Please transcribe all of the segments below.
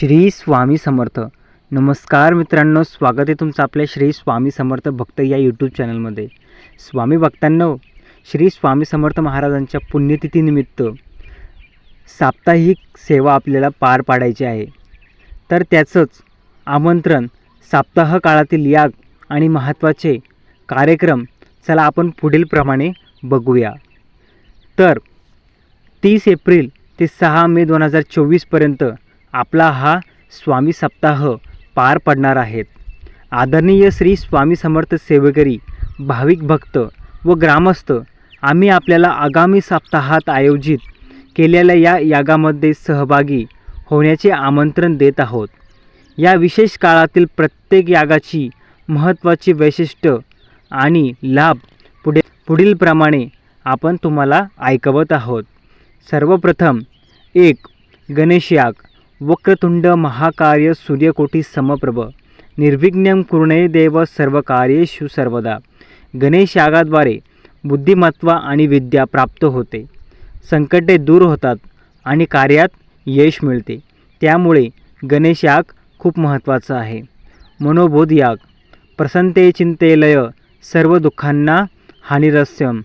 श्री स्वामी समर्थ. नमस्कार मित्रांनो स्वागत आहे तुमचं आपल्या श्री स्वामी समर्थ भक्त या यूट्यूब चॅनलमध्ये स्वामी भक्तांनो श्री स्वामी समर्थ महाराजांच्या पुण्यतिथीनिमित्त साप्ताहिक सेवा आपल्याला पार पाडायची आहे. तर त्याचंच आमंत्रण साप्ताह काळातील याग आणि महत्त्वाचे कार्यक्रम चला आपण पुढीलप्रमाणे बघूया. तर तीस एप्रिल ते सहा मे दोन हजार चोवीसपर्यंत आपला हा स्वामी सप्ताह पार पडणार आहेत. आदरणीय श्री स्वामी समर्थ सेवेकरी भाविक भक्त व ग्रामस्थ आम्ही आपल्याला आगामी सप्ताहात आयोजित केलेल्या या यागामध्ये सहभागी होण्याचे आमंत्रण देत आहोत. या विशेष काळातील प्रत्येक यागाची महत्त्वाची वैशिष्ट्य आणि लाभ पुढे पुढीलप्रमाणे आपण तुम्हाला ऐकवत आहोत. सर्वप्रथम एक गणेश याग. वक्रतुंड महाकार्य सूर्यकोटी समप्रभ निर्विघ्न कुर्णे देव सर्व कार्येषु सर्वदा. गणेश यागाद्वारे बुद्धिमत्व आणि विद्या प्राप्त होते. संकटे दूर होतात आणि कार्यात यश मिळते. त्यामुळे गणेश याग खूप महत्त्वाचा आहे. मनोबोध याग प्रसंते चिंतेलय सर्व दुःखांना हानिरस्यम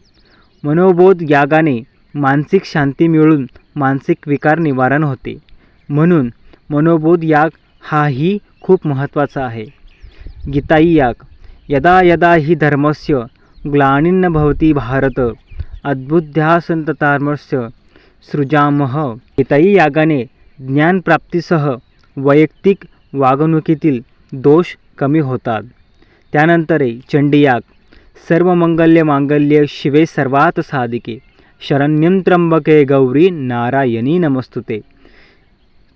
मनोबोध यागाने मानसिक शांती मिळून मानसिक विकार निवारण होते. म्हणून मनोबोध याग हाही खूप महत्त्वाचा आहे. गीताई याग यदा यदा हि धर्मस्य ग्लानिन्न भवती भारत अद्भुध्यासंततार्मस्य सृजामह गीताई यागाने ज्ञानप्राप्तीसह वैयक्तिक वागणुकीतील दोष कमी होतात. त्यानंतरही चंडीयाग सर्व मंगल्य मांगल्य शिवे सर्वात साधिके शरण्यं त्र्यंबके गौरी नारायणी नमस्तुते.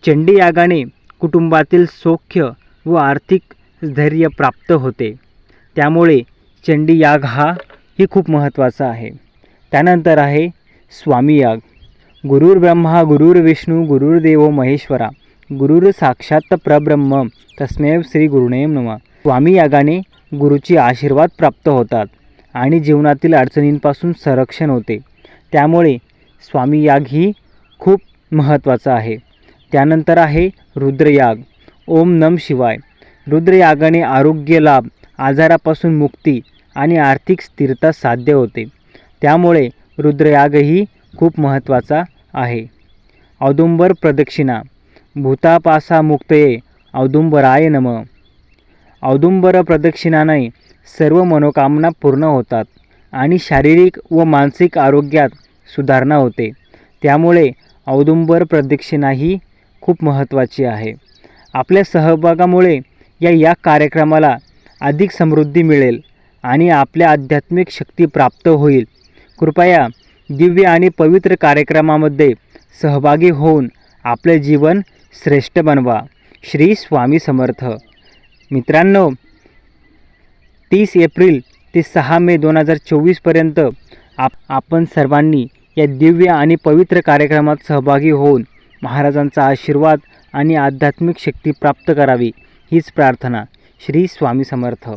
चंडी यागाने कुटुंबातील सौख्य व आर्थिक धैर्य प्राप्त होते. त्यामुळे चंडी याग हा ही खूप महत्त्वाचा आहे. त्यानंतर आहे स्वामी याग गुरुर ब्रह्मा गुरुर विष्णू गुरुर्देव महेश्वरा गुरुर साक्षात प्रब्रह्म तस्मेव श्री गुरुनेम नमः. स्वामी यागाने गुरुची आशीर्वाद प्राप्त होतात आणि जीवनातील अडचणींपासून संरक्षण होते. त्यामुळे स्वामी याग ही खूप महत्त्वाचा आहे. त्यानंतर आहे रुद्रयाग. ओम नम शिवाय. रुद्रयागाने आरोग्य लाभ आजारापासून मुक्ती आणि आर्थिक स्थिरता साध्य होते. त्यामुळे रुद्रयागही खूप महत्त्वाचा आहे. औदुंबर प्रदक्षिणा. भूतापासा मुक्तये औदुंबराय नम. औदुंबर प्रदक्षिणाने सर्व मनोकामना पूर्ण होतात आणि शारीरिक व मानसिक आरोग्यात सुधारणा होते. त्यामुळे औदुंबर प्रदक्षिणा ही खूप महत्त्वाची आहे. आपल्या सहभागामुळे या या कार्यक्रमाला अधिक समृद्धी मिळेल आणि आपल्या आध्यात्मिक शक्ती प्राप्त होईल. कृपया दिव्य आणि पवित्र कार्यक्रमामध्ये सहभागी होऊन आपले जीवन श्रेष्ठ बनवा. श्री स्वामी समर्थ. मित्रांनो तीस एप्रिल ते सहा मे दोन हजार चोवीसपर्यंत आप आपण सर्वांनी या दिव्य आणि पवित्र कार्यक्रमात सहभागी होऊन महाराजांचा आशीर्वाद आणि आध्यात्मिक शक्ती प्राप्त करावी हीच प्रार्थना श्री स्वामी समर्थ.